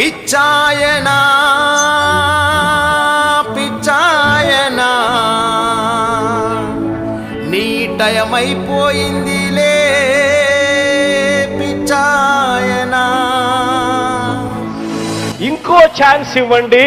పిచ్చాయనా పిచ్చాయనా. నీ టయమైపోయిందిలే పిచ్చాయనా. ఇంకో ఛాన్స్ ఇవ్వండి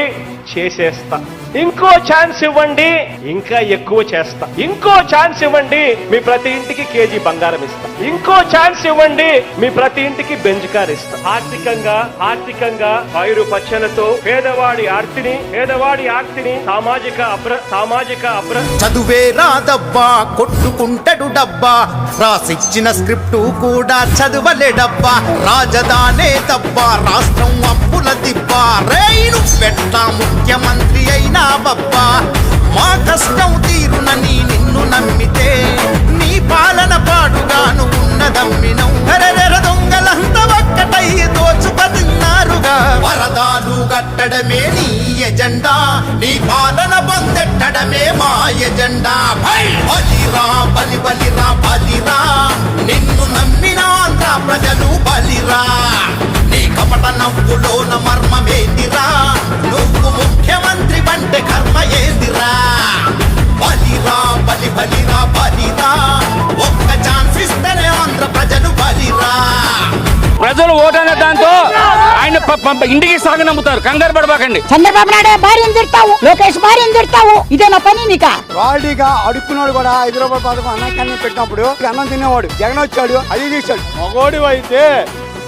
చేసేస్తా. ఇంకో ఛాన్స్ ఇవ్వండి. ఇంకా ఎక్కువ చేస్తా. ఇంకో ఛాన్స్ ఇవ్వండి మీ ప్రతి ఇంటికి కేజీ బంగారం ఇస్తా. ఇంకో ఛాన్స్ ఇవ్వండి మీ ప్రతి ఇంటికి బెంచ్ కార్ ఇస్తా. ఆర్థికంగా ఆర్థికంగా పైరు పచ్చలతో పేదవాడి ఆర్తిని పేదవాడి ఆర్తిని సామాజిక అప్ర సామాజిక అప్ర చదువే రాదబ్బా కొట్టుకుంటాడు డబ్బా. రాసిచ్చిన స్క్రిప్టు కూడా చదువలే డబ్బా. రాజధానే తబ్బా రాష్ట్రం అప్పుల దిబ్బా. రైలు పెట్ట ముఖ్యమంత్రి అయినా బబ్బా మా కష్టం తీరునని నిన్ను నమ్మితే నీ పాలన పాడుగాను ఉన్నదమ్మినం. హరెరెర దొంగలంత ఒక్కటై దోచుకతిన్నారుగా వరదాలు కట్టడమే నీ ఎజెండా నీ పాలన పొందెట్టడమే మా ఎజెండా. బలిరా బలి బలిరా బలిరా నిన్ను నమ్మిన ఆంధ్ర ప్రజలు బలిరా. నీ కపట నవ్వులోన మర్మమేదిరా నువ్వు వంటే కర్మ ఏందిరా బలిరా బలి బలిరా బలిరా ఒక్క ఛాన్స్ ఇస్తేనే ఆంధ్ర ప్రజలు బలిరా. ప్రజలు ఓటనే దాంతో ఆయన ఇంటికి సాగ నమ్ముతారు. కంగారు పడబాకండి. చంద్రబాబు నాయుడు భార్యను తిడతావు లోకేష్ భార్యను తిడతావు. ఇదే నా పని నీకా? వాడిగా అడుక్కున్నాడు కూడా రూపాయల పథకం అన్నం కన్నా పెట్టినప్పుడు అన్నం తినేవాడు. జగన్ వచ్చాడు అది తీశాడు. మగోడి అయితే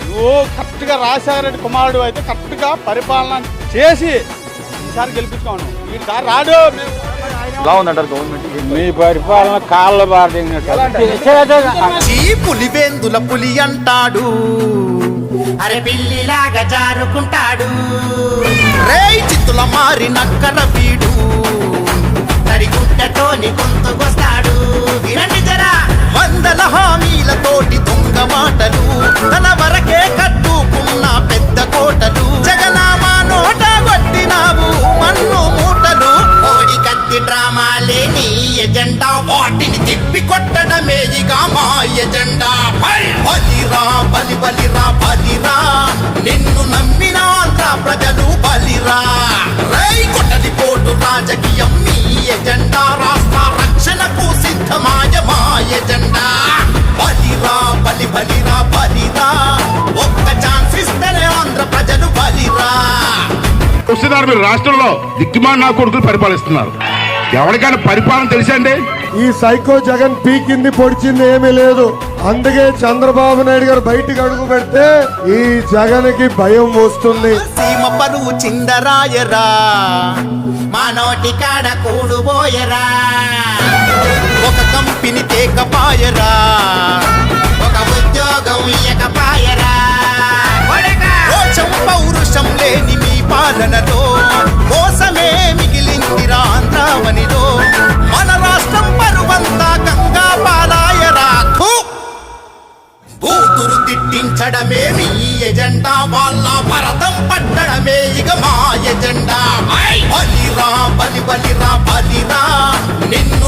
నువ్వు కరెక్ట్గా రాజశేఖర రెడ్డి కుమారుడు అయితే కరెక్ట్గా పరిపాలన చేసి ఈసారి గెలిపించుకోను ఈ సారి రాడు మీ పరిపాలన కాళ్ళ చీ పులివేందుల పులి అంటాడు. అరే పిల్లిలాగా జారుకుంటాడు. రేయ్ చిత్తుల మారి నక్కర వీడు. నడిగుంటతోని గొంతుకొస్తాడు. కొట్టడమే ఇక మా ఎజెండా బలిరా బలి బలిరా బలిరా. నిన్ను నమ్మిన ఆంధ్ర ప్రజలు బలిరా. రై కొట్టది పోటు రాజకీయం మీ ఎజెండా రాష్ట్ర రక్షణకు సిద్ధమాయ మా ఎజెండా బలిరా బలి బలిరా బలిరా. ఒక్క ఛాన్స్ ఇస్తేనే ఆంధ్ర ప్రజలు బలిరా. వస్తున్నారు మీరు రాష్ట్రంలో దిక్కుమాన నా కొడుకులు పరిపాలిస్తున్నారు. ఎవరికైనా పరిపాలన తెలిసండి ఈ సైకో జగన్ పీకింది పొడిచింది ఏమీ లేదు. అందుకే చంద్రబాబు నాయుడు గారు బయటకు అడుగు పెడితే ఈ జగన్కి భయం వస్తుంది. సీమ చిందరాయరా మా నోటి కాడ కూడుబోయరా ఒక కంపెనీ తేకపాయరా తిట్టించడమే మీ ఎజెండా వాళ్ళ భరతం పట్టడమే. ఇక మా ఎజెండా! బలిరా బలి బలిరా బలిరా. నిన్ను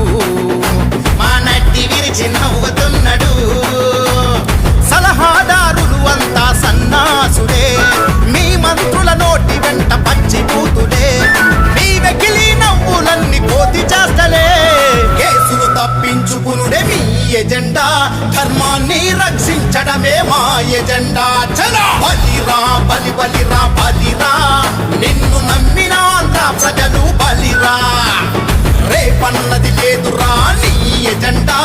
మా ఎజెండా చల. బలిరా బలి బలిరా బలిరా నిన్ను నమ్మిన ఆంధ్ర ప్రజలు బలిరా రేపన్నది లేదురా నీ ఎజెండా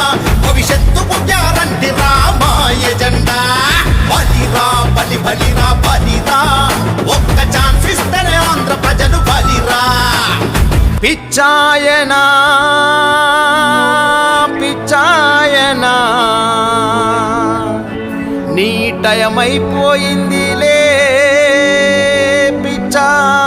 భవిష్యత్తు పుట్టారంటే రా మా ఎజెండా బలిరా బలి బలిరా బలిరా ఒక్క ఛాన్స్ ఇస్తేనే ఆంధ్ర ప్రజలు బలిరా పిచ్చాయనా. నీ పిచ్చా.